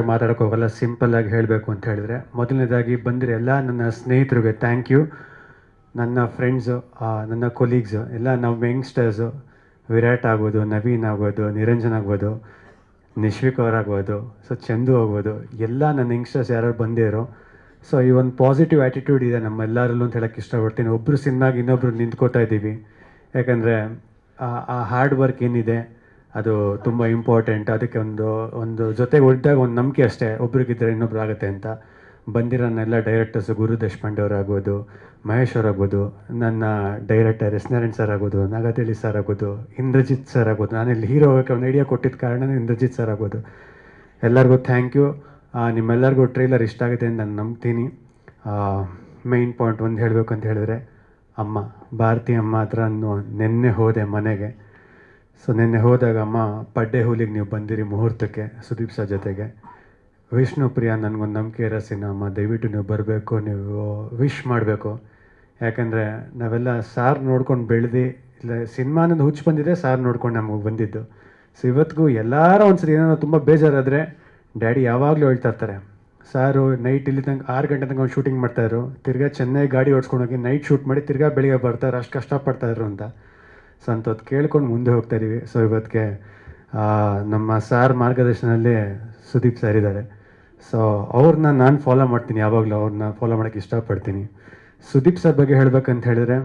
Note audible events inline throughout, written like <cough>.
ಮಾತಾಡೋಕೆ ಹೋಗಲ್ಲ ಆಗಿ ಹೇಳಬೇಕು ಅಂತ ಹೇಳಿದ್ರೆ. ಮೊದಲನೇದಾಗಿ ಬಂದಿರೋ ಎಲ್ಲ ನನ್ನ ಸ್ನೇಹಿತರಿಗೆ ಥ್ಯಾಂಕ್ ಯು ನನ್ನ ಫ್ರೆಂಡ್ಸು ನನ್ನ ಕೊಲೀಗ್ಸು ಎಲ್ಲ ನಮ್ಮ ಯಂಗ್ಸ್ಟರ್ಸು ವಿರಾಟ್ ಆಗ್ಬೋದು, ನವೀನ್ ಆಗ್ಬೋದು, ನಿರಂಜನ್ ಆಗ್ಬೋದು, ನಿಶ್ವಿಕ್ ಅವರಾಗ್ಬೋದು ಸೊ ಚಂದು ಆಗ್ಬೋದು, ಎಲ್ಲ ನನ್ನ ಯಂಗ್ಸ್ಟರ್ಸ್ ಯಾರು ಬಂದಿರೋ ಸೊ ಈ ಒಂದು ಪಾಸಿಟಿವ್ ಆ್ಯಟಿಟ್ಯೂಡ್ ಇದೆ ನಮ್ಮೆಲ್ಲರಲ್ಲೂ ಅಂತ ಹೇಳೋಕ್ಕೆ ಇಷ್ಟಪಡ್ತೀನಿ. ಒಬ್ಬರು ಸಿನಿಮಾಗೆ ಇನ್ನೊಬ್ರು ನಿಂತ್ಕೋತಾ ಇದ್ದೀವಿ. ಯಾಕಂದರೆ, ಆ ಹಾರ್ಡ್ ವರ್ಕ್ ಏನಿದೆ ಅದು ತುಂಬ ಇಂಪಾರ್ಟೆಂಟ್ ಅದಕ್ಕೆ ಒಂದು ಒಂದು ಜೊತೆಗೆ ಉಳಿದಾಗ ಒಂದು ನಂಬಿಕೆ ಅಷ್ಟೇ. ಒಬ್ರಿಗಿದ್ರೆ ಇನ್ನೊಬ್ರು ಆಗುತ್ತೆ ಅಂತ. ಬಂದಿರೋನ್ನೆಲ್ಲ ಡೈರೆಕ್ಟರ್ಸ್ ಗುರು ದೇಶಪಾಂಡೆ ಅವರಾಗ್ಬೋದು ಮಹೇಶ್ ಅವರಾಗ್ಬೋದು ನನ್ನ ಡೈರೆಕ್ಟರ್ ಎಸ್ ನಾರಾಯಣ್ ಸರ್ ಆಗ್ಬೋದು ನಾಗತಿಳಿ ಸರ್ ಆಗ್ಬೋದು ಇಂದ್ರಜಿತ್ ಸರ್ ಆಗ್ಬೋದು ನಾನು ಇಲ್ಲಿ ಹೀರೋ ಹೋಗೋಕ್ಕೆ ಒಂದು ಐಡಿಯಾ ಕೊಟ್ಟಿದ್ದ ಕಾರಣ ಇಂದ್ರಜಿತ್ ಸರ್ ಆಗ್ಬೋದು ಎಲ್ಲರಿಗೂ ಥ್ಯಾಂಕ್ ಯು ನಿಮ್ಮೆಲ್ಲರಿಗೂ ಟ್ರೈಲರ್ ಇಷ್ಟ ಆಗಿದೆ ಅಂತ ನಾನು ನಂಬ್ತೀನಿ. ಮೈನ್ ಪಾಯಿಂಟ್ ಒಂದು ಹೇಳಬೇಕು ಅಂತ ಹೇಳಿದ್ರೆ, ಅಮ್ಮ, ಭಾರತಿ ಅಮ್ಮ ಹತ್ರ ನಿನ್ನೆ ಹೋದೆ ಮನೆಗೆ. ಸೊ ನಿನ್ನೆ ಹೋದಾಗ ಅಮ್ಮ, ಪಡ್ಡೆ ಹೂಲಿಗೆ ನೀವು ಬಂದಿರಿ ಮುಹೂರ್ತಕ್ಕೆ, ಸುದೀಪ್ ಸರ್ ಜೊತೆಗೆ. ವಿಷ್ಣು ಪ್ರಿಯ, ನನಗೊಂದು ನಂಬಿಕೆ ಇರೋ ಅಮ್ಮ, ದಯವಿಟ್ಟು ನೀವು ಬರಬೇಕು, ನೀವು ವಿಶ್ ಮಾಡಬೇಕು. ಯಾಕಂದರೆ ನಾವೆಲ್ಲ ಸಾರ್ ನೋಡ್ಕೊಂಡು ಬೆಳೆದು, ಇಲ್ಲ ಸಿನಿಮಾನಂದು ಹುಚ್ಚು ಬಂದಿದೆ ಸಾರ್ ನೋಡ್ಕೊಂಡು ನಮಗೆ ಬಂದಿದ್ದು. ಸೊ ಇವತ್ತಿಗೂ ಎಲ್ಲರೂ ಒಂದ್ಸರಿ ಏನೋ ತುಂಬ ಬೇಜಾರಾದರೆ ಡ್ಯಾಡಿ ಯಾವಾಗಲೂ ಹೇಳ್ತಾ ಇರ್ತಾರೆ. ಸಾರು ನೈಟ್ ಇಲ್ಲಿ ತನಕ ಆರು ಗಂಟೆ ತನಕ ಶೂಟಿಂಗ್ ಮಾಡ್ತಾಯಿದ್ರು ತಿರ್ಗಾ ಚೆನ್ನೈ ಗಾಡಿ ಓಡಿಸ್ಕೊಂಡೋಗಿ ನೈಟ್ ಶೂಟ್ ಮಾಡಿ ತಿರ್ಗಾ ಬೆಳಿಗ್ಗೆ ಬರ್ತಾರೆ ಅಷ್ಟು ಕಷ್ಟಪಡ್ತಾಯಿದ್ರು ಅಂತ. ಸೊ ಅಂಥದ್ದು ಕೇಳ್ಕೊಂಡು ಮುಂದೆ ಹೋಗ್ತಾ ಇದೀವಿ. ಸೊ ಇವತ್ತಿಗೆ ನಮ್ಮ ಸಾರ್ ಮಾರ್ಗದರ್ಶನದಲ್ಲಿ ಸುದೀಪ್ ಸರ್ ಇದ್ದಾರೆ. ಸೊ ಅವ್ರನ್ನ ನಾನು ಫಾಲೋ ಮಾಡ್ತೀನಿ. ಯಾವಾಗಲೂ ಅವ್ರನ್ನ ಫಾಲೋ ಮಾಡೋಕ್ಕೆ ಇಷ್ಟಪಡ್ತೀನಿ. ಸುದೀಪ್ ಸರ್ ಬಗ್ಗೆ ಹೇಳ್ಬೇಕಂತ ಹೇಳಿದ್ರೆ,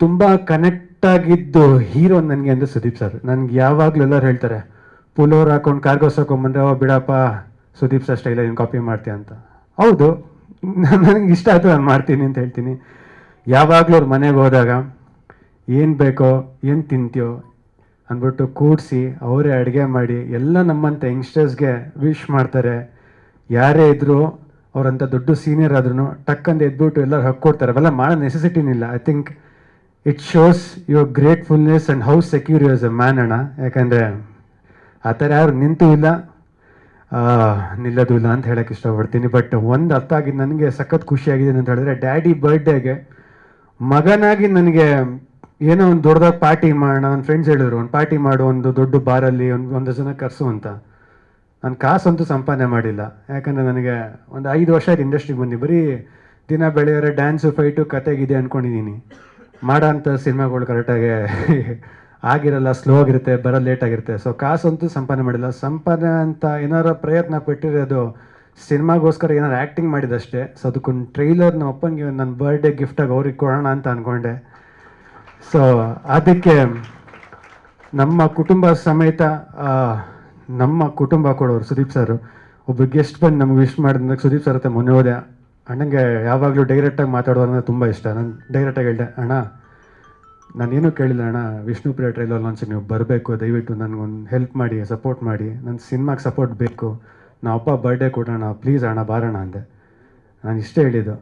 ತುಂಬ ಕನೆಕ್ಟ್ ಆಗಿದ್ದು ಹೀರೋ ನನಗೆ ಅಂದರೆ ಸುದೀಪ್ ಸರ್ ನನಗೆ ಯಾವಾಗಲೂ ಎಲ್ಲರೂ ಹೇಳ್ತಾರೆ, ಪುಲೋರ್ ಹಾಕೊಂಡು ಕಾರ್ಗೋಸ್ ಅವ ಬಿಡಪ್ಪ, ಸುದೀಪ್ ಸರ್ ಸ್ಟೈಲ್ ನೀನು ಕಾಪಿ ಮಾಡ್ತೀಯ ಅಂತ. ಹೌದು, ನನಗೆ ಇಷ್ಟ ಆಯಿತು, ನಾನು ಮಾಡ್ತೀನಿ ಅಂತ ಹೇಳ್ತೀನಿ. ಯಾವಾಗಲೂ ಅವ್ರ ಮನೆಗೆ ಹೋದಾಗ ಏನು ಬೇಕೋ, ಏನು ತಿಂತೀಯೋ ಅಂದ್ಬಿಟ್ಟು ಕೂಡಿಸಿ ಅವರೇ ಅಡುಗೆ ಮಾಡಿ ಎಲ್ಲ ನಮ್ಮಂಥ ಯಂಗ್ಸ್ಟರ್ಸ್ಗೆ ವಿಶ್ ಮಾಡ್ತಾರೆ. ಯಾರೇ ಇದ್ದರೂ ಅವರಂಥ ದೊಡ್ಡ ಸೀನಿಯರ್ ಆದ್ರೂ ಟಕ್ಕಂತ ಎದ್ಬಿಟ್ಟು ಎಲ್ಲರೂ ಹಕ್ಕೊಡ್ತಾರೆ. ಅವೆಲ್ಲ ಮಾಡೋ ನೆಸೆಸಿಟಿನಿಲ್ಲ I think it shows your gratefulness and how secure a man ಅಣ್ಣ. ಯಾಕಂದರೆ ಆ ಥರ ಯಾರು ನಿಂತೂ ಇಲ್ಲ ನಿಲ್ಲೋದು ಇಲ್ಲ ಅಂತ ಹೇಳೋಕೆ ಇಷ್ಟಪಡ್ತೀನಿ. ಬಟ್ ಒಂದು ಅರ್ಥ ಆಗಿದ್ದು ನನಗೆ ಸಖತ್ ಖುಷಿಯಾಗಿದೆ ಅಂತ ಹೇಳಿದ್ರೆ ಡ್ಯಾಡಿ ಬರ್ಡೇಗೆ ಮಗನಾಗಿ ನನಗೆ ಏನೋ ಒಂದು ದೊಡ್ಡದಾಗಿ ಪಾರ್ಟಿ ಮಾಡೋಣ ನನ್ನ ಫ್ರೆಂಡ್ಸ್ ಹೇಳಿದ್ರು, ಒಂದು ಪಾರ್ಟಿ ಮಾಡು, ಒಂದು ದೊಡ್ಡ ಬಾರಲ್ಲಿ ಒಂದು ಒಂದು ಜನ ಕರೆಸು ಅಂತ. ನಾನು ಕಾಸಂತೂ ಸಂಪಾದನೆ ಮಾಡಿಲ್ಲ. ಯಾಕಂದರೆ ನನಗೆ ಒಂದು ಐದು ವರ್ಷ ಆಯ್ತು ಇಂಡಸ್ಟ್ರಿಗೆ ಬಂದು, ಬರೀ ದಿನ ಬೆಳೆಯೋರೆ ಡ್ಯಾನ್ಸು ಫೈಟು ಕತೆಗಿದೆ ಅಂದ್ಕೊಂಡಿದ್ದೀನಿ ಮಾಡೋ ಅಂಥ ಸಿನಿಮಾಗಳು ಕರೆಕ್ಟಾಗಿ <laughs> ಆಗಿರಲ್ಲ ಸ್ಲೋ ಆಗಿರುತ್ತೆ ಬರೋದು ಲೇಟ್ ಆಗಿರುತ್ತೆ. ಸೊ ಕಾಸಂತೂ ಸಂಪಾದನೆ ಮಾಡಿಲ್ಲ. ಸಂಪಾದನೆ ಅಂತ ಏನಾರ ಪ್ರಯತ್ನ ಪಟ್ಟಿರೋದು ಸಿನಿಮಾಗೋಸ್ಕರ ಏನಾರು ಆ್ಯಕ್ಟಿಂಗ್ ಮಾಡಿದಷ್ಟೇ. ಸೊ ಅದಕ್ಕೊಂದು ಟ್ರೈಲರ್ ನನ್ನ ಅಪ್ಪನಿಗೆ ನನ್ನ ಬರ್ಡೇ ಗಿಫ್ಟಾಗಿ ಅವ್ರಿಗೆ ಕೊಡೋಣ ಅಂತ ಅಂದ್ಕೊಂಡೆ ಸೊ ಅದಕ್ಕೆ ನಮ್ಮ ಕುಟುಂಬ ಸಮೇತ ನಮ್ಮ ಕುಟುಂಬ ಕೊಡೋರು ಸುದೀಪ್ ಸರ್, ಒಬ್ಬ ಗೆಸ್ಟ್ ಬಂದು ನಮ್ಗೆ ವಿಶ್ ಮಾಡಿದಾಗ ಸುದೀಪ್ ಸರ್ ಹತ್ರ ಮೊನ್ನೆ ಹೋದೆ. ಅಣ್ಣಂಗೆ ಯಾವಾಗಲೂ ಡೈರೆಕ್ಟಾಗಿ ಅಂದರೆ ತುಂಬ ಇಷ್ಟ. ನಾನು ಡೈರೆಕ್ಟಾಗಿ ಹೇಳಿದೆ, ಅಣ್ಣ, ನಾನೇನು ಕೇಳಿಲ್ಲ ಅಣ್ಣ. ವಿಷ್ಣು ಪ್ರಿಯ ಟ್ರೈಲರ್ ಲಾಂಚ್ ನೀವು ಬರಬೇಕು. ದಯವಿಟ್ಟು ನನಗೊಂದು ಹೆಲ್ಪ್ ಮಾಡಿ ಸಪೋರ್ಟ್ ಮಾಡಿ. ನನ್ನ ಸಿನಿಮಾಗೆ ಸಪೋರ್ಟ್ ಬೇಕು. ನಾ ಅಪ್ಪ ಬರ್ಡೇ ಕೊಡೋಣ. ಪ್ಲೀಸ್ ಅಣ್ಣ, ಬಾರೋಣ ಅಂದೆ. ನಾನು ಇಷ್ಟೇ ಹೇಳಿದ್ದು.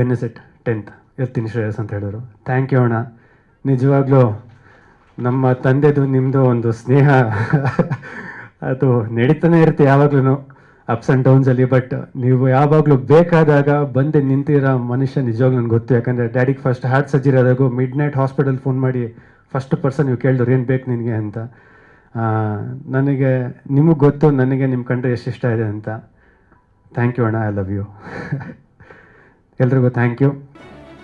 ವೆನ್ನಿಸೆಟ್ ಟೆಂತ್ ಇರ್ತೀನಿ ಶ್ರೇಯಸ್ ಅಂತ ಹೇಳಿದ್ರು. ಥ್ಯಾಂಕ್ ಯು ಅಣ್ಣ. ನಿಜವಾಗ್ಲೂ ನಮ್ಮ ತಂದೆದು ನಿಮ್ಮದು ಒಂದು ಸ್ನೇಹ <laughs> ಅದು ನಡೀತಾನೆ ಇರುತ್ತೆ ಯಾವಾಗ್ಲೂ ಅಪ್ಸ್ ಆ್ಯಂಡ್ ಡೌನ್ಸಲ್ಲಿ ಬಟ್ ನೀವು ಯಾವಾಗಲೂ ಬೇಕಾದಾಗ ಬಂದು ನಿಂತಿರೋ ಮನುಷ್ಯ ನಿಜವಾಗ್ಲೂ ನನಗೆ ಗೊತ್ತು. ಯಾಕಂದರೆ ಡ್ಯಾಡಿಗೆ ಫಸ್ಟ್ ಹಾರ್ಟ್ ಸರ್ಜರಿ ಆದಾಗ ಮಿಡ್ ನೈಟ್ ಹಾಸ್ಪಿಟಲ್ ಫೋನ್ ಮಾಡಿ ಫಸ್ಟ್ ಪರ್ಸನ್ ನೀವು ಕೇಳಿದ್ರು, ಏನು ಬೇಕು ನಿನಗೆ? ಅಂತ. ನನಗೆ, ನಿಮಗೆ ಗೊತ್ತು, ನನಗೆ ನಿಮ್ಮ ಕಂಡ್ರೆ ಎಷ್ಟು ಇಷ್ಟ ಇದೆ ಅಂತ. ಥ್ಯಾಂಕ್ ಯು ಅಣ್ಣ ಐ ಲವ್ ಯು ಎಲ್ರಿಗೂ thank you